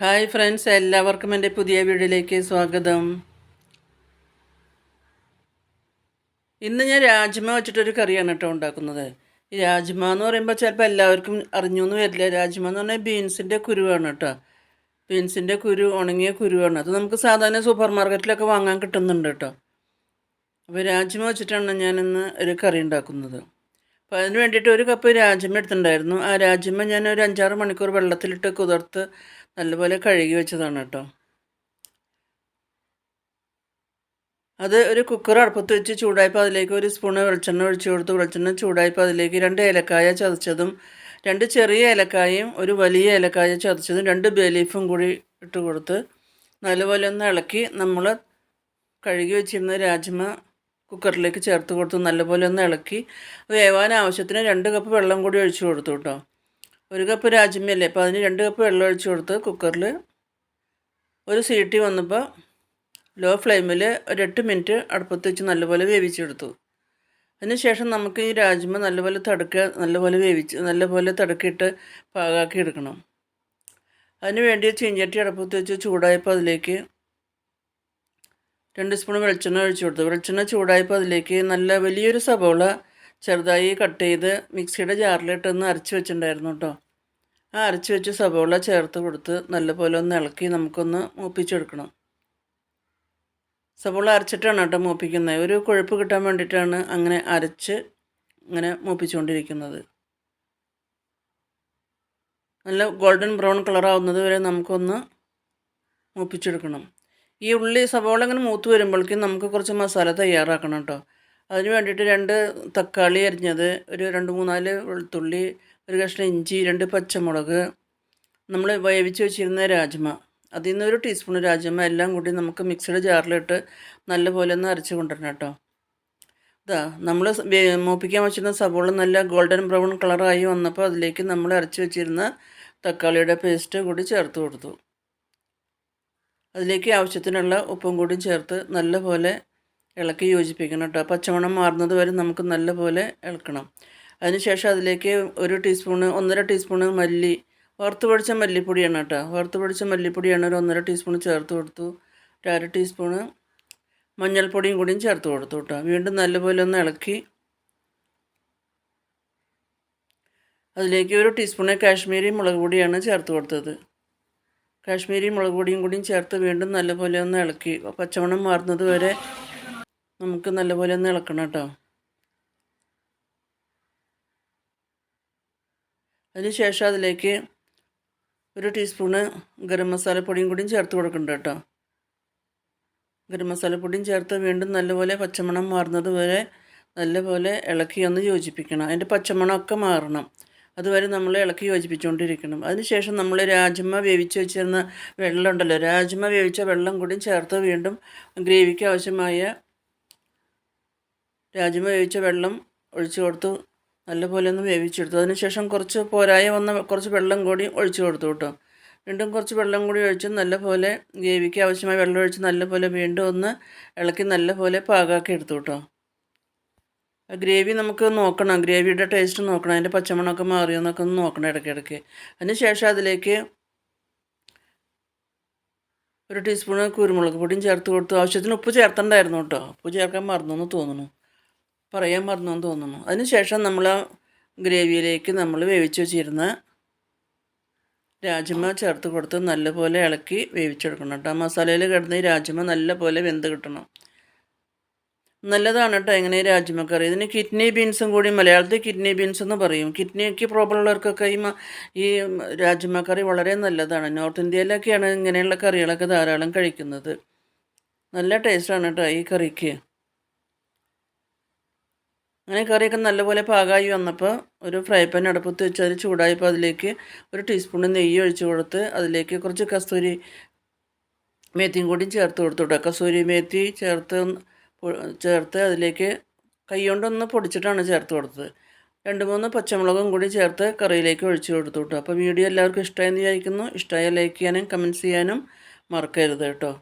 Hi friends എല്ലാവർക്കും എന്റെ പുതിയ വീഡിയോയിലേക്ക് സ്വാഗതം. ഇന്ന് ഞാൻ രാജ്മ വെച്ചിട്ടൊരു കറിയാണ് കേട്ടോ ഉണ്ടാക്കുന്നത്. ഈ രാജ്മ എന്ന് പറയുമ്പോൾ ചിലപ്പോൾ എല്ലാവർക്കും അറിഞ്ഞു എന്ന് വരില്ല. രാജ്മ എന്ന് പറഞ്ഞാൽ ബീൻസിന്റെ കുരുവാണ് കേട്ടോ. ബീൻസിന്റെ കുരു ഉണങ്ങിയ കുരുവാണ്. അത് നമുക്ക് സാധാരണ സൂപ്പർ മാർക്കറ്റിലൊക്കെ വാങ്ങാൻ കിട്ടുന്നുണ്ട് കേട്ടോ. അപ്പോൾ രാജ്മ വെച്ചിട്ടാണ് ഞാനിന്ന് ഒരു കറി ഉണ്ടാക്കുന്നത്. അപ്പോൾ അതിന് വേണ്ടിയിട്ട് ഒരു കപ്പ് രാജ്മ എടുത്തിട്ടുണ്ടായിരുന്നു. ആ രാജ്മ ഞാൻ ഒരു അഞ്ചാറ് മണിക്കൂർ വെള്ളത്തിലിട്ട് കുതിർത്ത് നല്ലപോലെ കഴുകി വെച്ചതാണ് കേട്ടോ. അത് ഒരു കുക്കർ അടുപ്പത്ത് വെച്ച് ചൂടായപ്പോൾ അതിലേക്ക് ഒരു സ്പൂണ് വെളിച്ചെണ്ണ ഒഴിച്ചു കൊടുത്ത്. വെളിച്ചെണ്ണ ചൂടായപ്പോൾ അതിലേക്ക് രണ്ട് ഏലക്കായ ചതച്ചതും രണ്ട് ചെറിയ ഏലക്കായയും ഒരു വലിയ ഏലക്കായ ചതച്ചതും രണ്ട് ബേലീഫും കൂടി ഇട്ട് കൊടുത്ത് നല്ലപോലെ ഒന്ന് ഇളക്കി നമ്മൾ കഴുകി വെച്ചിരുന്ന രാജ്മ കുക്കറിലേക്ക് ചേർത്ത് കൊടുത്ത് നല്ലപോലെ ഒന്ന് ഇളക്കി വേവാൻ ആവശ്യത്തിന് രണ്ട് കപ്പ് വെള്ളം കൂടി ഒഴിച്ചു കൊടുത്തു കേട്ടോ ഒരു കപ്പ് രാജ്മയല്ലേ? അപ്പോൾ അതിന് രണ്ട് കപ്പ് വെള്ളം ഒഴിച്ചു കൊടുത്ത് കുക്കറിൽ ഒരു സീട്ടി വന്നപ്പോൾ ലോ ഫ്ലെയിമിൽ ഒരു എട്ട് മിനിറ്റ് അടുപ്പത്ത് വെച്ച് നല്ലപോലെ വേവിച്ചെടുത്തു അതിനുശേഷം നമുക്ക് ഈ രാജ്മ നല്ലപോലെ തടുക്ക നല്ലപോലെ വേവിച്ച് നല്ലപോലെ തടുക്കിയിട്ട് പാകാക്കി എടുക്കണം. അതിന് വേണ്ടി ചീഞ്ചട്ടി അടുപ്പത്ത് വെച്ച് ചൂടായപ്പോൾ അതിലേക്ക് രണ്ട് സ്പൂൺ വെളിച്ചെണ്ണ ഒഴിച്ചു കൊടുത്തു. വെളിച്ചെണ്ണ ചൂടായപ്പോൾ അതിലേക്ക് നല്ല വലിയൊരു സബോള ചെറുതായി കട്ട് ചെയ്ത് മിക്സിയുടെ ജാറിലിട്ടൊന്ന് അരച്ച് വെച്ചിട്ടുണ്ടായിരുന്നു കേട്ടോ ആ അരച്ച് വെച്ച് സബോള ചേർത്ത് കൊടുത്ത് നല്ലപോലെ ഒന്ന് ഇളക്കി നമുക്കൊന്ന് മൂപ്പിച്ചെടുക്കണം. സബോള അരച്ചിട്ടാണ് കേട്ടോ മൂപ്പിക്കുന്നത്. ഒരു കൊഴുപ്പ് കിട്ടാൻ വേണ്ടിയിട്ടാണ് അങ്ങനെ അരച്ച് ഇങ്ങനെ മൂപ്പിച്ചുകൊണ്ടിരിക്കുന്നത്. നല്ല ഗോൾഡൻ ബ്രൗൺ കളറാവുന്നത് വരെ നമുക്കൊന്ന് മൂപ്പിച്ചെടുക്കണം. ഈ ഉള്ളി സവാള ഇങ്ങനെ മൂത്ത് വരുമ്പോഴേക്കും നമുക്ക് കുറച്ച് മസാല തയ്യാറാക്കണം കേട്ടോ. അതിന് വേണ്ടിയിട്ട് രണ്ട് തക്കാളി അരിഞ്ഞത് ഒരു രണ്ട് മൂന്നാൽ വെളുത്തുള്ളി ഒരു കഷ്ണം ഇഞ്ചി രണ്ട് പച്ചമുളക്. നമ്മൾ വേവിച്ച് വെച്ചിരുന്ന രാജ്മ അതിൽ നിന്ന് ഒരു ടീസ്പൂൺ രാജ്മ എല്ലാം കൂടി നമുക്ക് മിക്സിയുടെ ജാറിലിട്ട് നല്ലപോലെ ഒന്ന് അരച്ച് കൊണ്ടുവരണം കേട്ടോ. ഇതാ നമ്മൾ മൂപ്പിക്കാൻ വെച്ചിരുന്ന സവോള നല്ല ഗോൾഡൻ ബ്രൗൺ കളറായി വന്നപ്പോൾ അതിലേക്ക് നമ്മൾ അരച്ച് വെച്ചിരുന്ന തക്കാളിയുടെ പേസ്റ്റ് കൂടി ചേർത്ത് കൊടുത്തു. അതിലേക്ക് ആവശ്യത്തിനുള്ള ഉപ്പും കൂടി ചേർത്ത് നല്ലപോലെ ഇളക്കി യോജിപ്പിക്കണം കേട്ടോ. പച്ചമണം മാറുന്നത് വരെ നമുക്ക് നല്ലപോലെ ഇളക്കണം. അതിനുശേഷം അതിലേക്ക് ഒരു ടീസ്പൂണ് ഒന്നര ടീസ്പൂണ് മല്ലി വറുത്ത് പൊടിച്ച മല്ലിപ്പൊടിയാണ് കേട്ടോ. വറുത്ത് പൊടിച്ച മല്ലിപ്പൊടിയാണ് ഒരു ഒന്നര ടീസ്പൂൺ ചേർത്ത് കൊടുത്തു. ഒരു അര ടീസ്പൂണ് മഞ്ഞൾപ്പൊടിയും കൂടിയും ചേർത്ത് കൊടുത്തു കേട്ടോ. വീണ്ടും നല്ലപോലെ ഒന്ന് ഇളക്കി അതിലേക്ക് ഒരു ടീസ്പൂണ് കാശ്മീരി മുളക് പൊടിയാണ് ചേർത്ത് കൊടുത്തത്. കാശ്മീരി മുളക് പൊടിയും കൂടിയും ചേർത്ത് വീണ്ടും നല്ലപോലെ ഒന്ന് ഇളക്കി. പച്ചമണം മാറുന്നത് വരെ നമുക്ക് നല്ലപോലെ ഒന്ന് ഇളക്കണം കേട്ടോ. അതിനുശേഷം അതിലേക്ക് ഒരു ടീസ്പൂണ് ഗരം മസാലപ്പൊടിയും കൂടിയും ചേർത്ത് കൊടുക്കുന്നുണ്ട് കേട്ടോ. ഗരം മസാലപ്പൊടിയും ചേർത്ത് വീണ്ടും നല്ലപോലെ പച്ചമണം മാറുന്നത് വരെ നല്ലപോലെ ഇളക്കി ഒന്ന് യോജിപ്പിക്കണം. അതിന്റെ പച്ചമണമൊക്കെ മാറണം. അതുവരെ നമ്മൾ ഇളക്കി യോജിപ്പിച്ചുകൊണ്ടിരിക്കണം. അതിനുശേഷം നമ്മൾ രാജ്മ വേവിച്ച് വെച്ചിരുന്ന വെള്ളമുണ്ടല്ലോ. രാജ്മ വേവിച്ച വെള്ളം കൂടി ചേർത്ത് വീണ്ടും ഗ്രേവിക്ക് ആവശ്യമായ രാജ്മ വേവിച്ച വെള്ളം ഒഴിച്ചു കൊടുത്തു. നല്ലപോലെ ഒന്ന് വേവിച്ചെടുത്തു. അതിനുശേഷം കുറച്ച് പോരായ വന്ന കുറച്ച് വെള്ളം കൂടി ഒഴിച്ചു കൊടുത്തു കേട്ടോ. വീണ്ടും കുറച്ച് വെള്ളം കൂടി ഒഴിച്ച് നല്ലപോലെ ഗ്രേവിക്ക് ആവശ്യമായ വെള്ളം ഒഴിച്ച് നല്ലപോലെ വീണ്ടും ഒന്ന് ഇളക്കി നല്ലപോലെ പാകാക്കി എടുത്തു കേട്ടോ. ഗ്രേവി നമുക്ക് നോക്കണം ഗ്രേവിയുടെ ടേസ്റ്റ് നോക്കണം അതിന്റെ പച്ചമണമൊക്കെ മാറിയോന്നൊക്കെ ഒന്ന് നോക്കണം ഇടയ്ക്കിടയ്ക്ക്. അതിന് ശേഷം അതിലേക്ക് ഒരു ടീസ്പൂണ് കുരുമുളക് പൊടിയും ചേർത്ത് കൊടുത്തു. ആവശ്യത്തിന് ഉപ്പ് ചേർത്തണ്ടായിരുന്നു കേട്ടോ. ഉപ്പ് ചേർക്കാൻ മറന്നു എന്ന് തോന്നുന്നു. പറയാൻ മറന്നു എന്ന് തോന്നുന്നു. അതിന് ശേഷം നമ്മൾ ഗ്രേവിയിലേക്ക് നമ്മൾ വേവിച്ച് വെച്ചിരുന്ന രാജ്മ ചേർത്ത് കൊടുത്ത് നല്ലപോലെ ഇളക്കി വേവിച്ചെടുക്കണം കേട്ടോ. മസാലയിൽ കിടന്ന് ഈ രാജ്മ നല്ലപോലെ വെന്ത് കിട്ടണം. നല്ലതാണ് കേട്ടോ എങ്ങനെ രാജ്മക്കറി ഇതിന് കിഡ്നി ബീൻസും കൂടി മലയാളത്തിൽ കിഡ്നി ബീൻസ് എന്ന് പറയും. കിഡ്നിക്ക് പ്രോബ്ലം ഉള്ളവർക്കൊക്കെ ഈ ഈ രാജ്മക്കറി വളരെ നല്ലതാണ്. നോർത്ത് ഇന്ത്യയിലൊക്കെയാണ് ഇങ്ങനെയുള്ള കറികളൊക്കെ ധാരാളം കഴിക്കുന്നത്. നല്ല ടേസ്റ്റാണ് കേട്ടോ ഈ കറിക്ക്. അങ്ങനെ കറിയൊക്കെ നല്ലപോലെ പാകമായി വന്നപ്പോൾ ഒരു ഫ്രൈ പാൻ അടുപ്പത്ത് വെച്ച് അതിൽ ചൂടായപ്പോൾ അതിലേക്ക് ഒരു ടീസ്പൂൺ നെയ്യ് ഒഴിച്ചു കൊടുത്ത് അതിലേക്ക് കുറച്ച് കസ്തൂരി മേത്തിയും കൂടി ചേർത്ത് കൊടുത്തു കേട്ടോ കസ്തൂരി മേത്തി ചേർത്ത് ചേർത്ത് അതിലേക്ക് കൈകൊണ്ടൊന്ന് പൊടിച്ചിട്ടാണ് ചേർത്ത് കൊടുത്തത്. രണ്ട് മൂന്ന് പച്ചമുളകും കൂടി ചേർത്ത് കറിയിലേക്ക് ഒഴിച്ചു കൊടുത്തു കേട്ടോ അപ്പോൾ വീഡിയോ എല്ലാവർക്കും ഇഷ്ടമായെന്ന് വിചാരിക്കുന്നു. ഇഷ്ടമായ ലൈക്ക് ചെയ്യാനും കമന്റ്സ് ചെയ്യാനും മറക്കരുത് കേട്ടോ